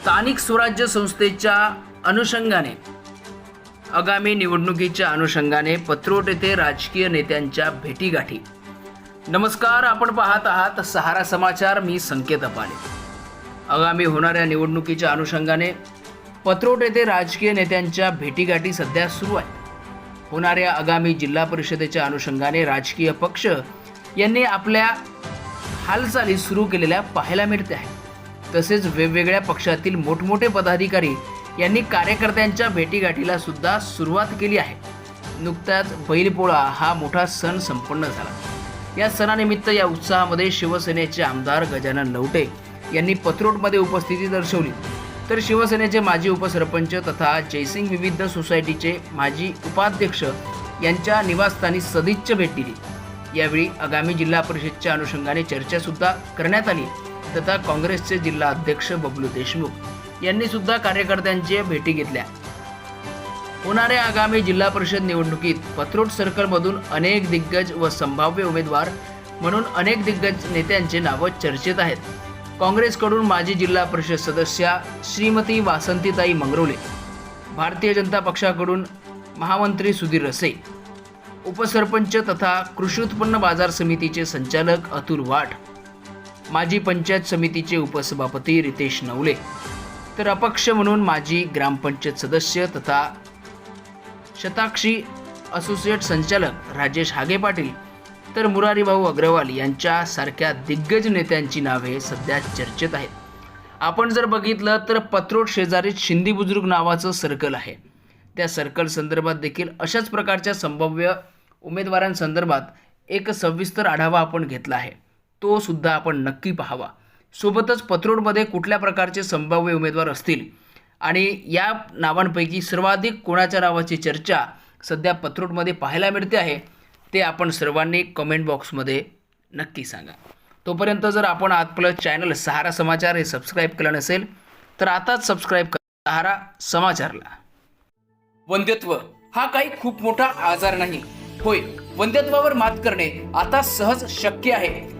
स्थानिक स्वराज्य संस्थेच्या अनुषंगाने आगामी निवडणुकीच्या अनुषंगाने पत्रोट येथे राजकीय नेत्यांच्या भेटीगाठी. नमस्कार आपण पाहत आहात सहारा समाचार. मी संकेत अपाले. आगामी होणाऱ्या निवडणुकीच्या अनुषंगाने पत्रोट येथे राजकीय नेत्यांच्या भेटीगाठी सध्या सुरू आहेत. होणाऱ्या आगामी जिल्हा परिषदेच्या अनुषंगाने राजकीय पक्ष यांनी आपल्या हालचाली सुरू केलेल्या पाहायला मिळते आहे तसेच वेगवेगळ्या पक्षातील मोठमोठे पदाधिकारी यांनी कार्यकर्त्यांच्या भेटीगाठीला सुद्धा सुरुवात केली आहे. नुकताच बैलपोळा हा मोठा सण संपन्न झाला. या सणानिमित्त या उत्साहामध्ये शिवसेनेचे आमदार गजानन लवटे यांनी पत्रोटमध्ये उपस्थिती दर्शवली. तर शिवसेनेचे माजी उपसरपंच तथा जयसिंग विविध सोसायटीचे माजी उपाध्यक्ष यांच्या निवासस्थानी सदिच्छा भेट दिली. यावेळी आगामी जिल्हा परिषदच्या अनुषंगाने चर्चासुद्धा करण्यात आली. तथा काँग्रेसचे जिल्हा अध्यक्ष बबलू देशमुख यांनी सुद्धा कार्यकर्त्यांच्या भेटी घेतल्या. होणाऱ्या आगामी जिल्हा परिषद निवडणुकीत पत्रोट सर्कलमधून अनेक दिग्गज व संभाव्य उमेदवार म्हणून अनेक दिग्गज नेत्यांचे नावं चर्चेत आहेत. काँग्रेसकडून माजी जिल्हा परिषद सदस्या श्रीमती वासंतीताई मंगरोले भारतीय जनता पक्षाकडून महामंत्री सुधीर रसे उपसरपंच तथा कृषी उत्पन्न बाजार समितीचे संचालक अतुल वाट माजी पंचायत समितीचे उपसभापती रितेश नवले तर अपक्ष म्हणून माजी ग्रामपंचायत सदस्य तथा शताक्षी असोसिएट संचालक राजेश हागे पाटील तर मुरारीभाऊ अग्रवाल यांच्यासारख्या दिग्गज नेत्यांची नावे सध्या चर्चेत आहेत. आपण जर बघितलं तर पत्रोट शेजारीत शिंदी बुजुर्ग नावाचं सर्कल आहे. त्या सर्कल संदर्भात देखील अशाच प्रकारच्या संभाव्य उमेदवारांसंदर्भात एक सविस्तर आढावा आपण घेतला आहे. तो सुद्धा आपण नक्की पाहावा. सोबतच पत्रोडमध्ये कुठल्या प्रकारचे संभाव्य उमेदवार असतील? आणि या नावांपैकी सर्वाधिक कोणाच्या नावाची चर्चा सध्या पत्रोडमध्ये पाहायला मिळते आहे ते आपण सर्वांनी कमेंट बॉक्समध्ये नक्की सांगा. तोपर्यंत जर आपण आपलं चॅनल सहारा समाचार हे सबस्क्राईब केलं नसेल तर आताच सबस्क्राईब करा सहारा समाचारला. वंध्यत्व हा काही खूप मोठा आजार नाही. होय वंध्यत्वावर मात करणे आता सहज शक्य आहे.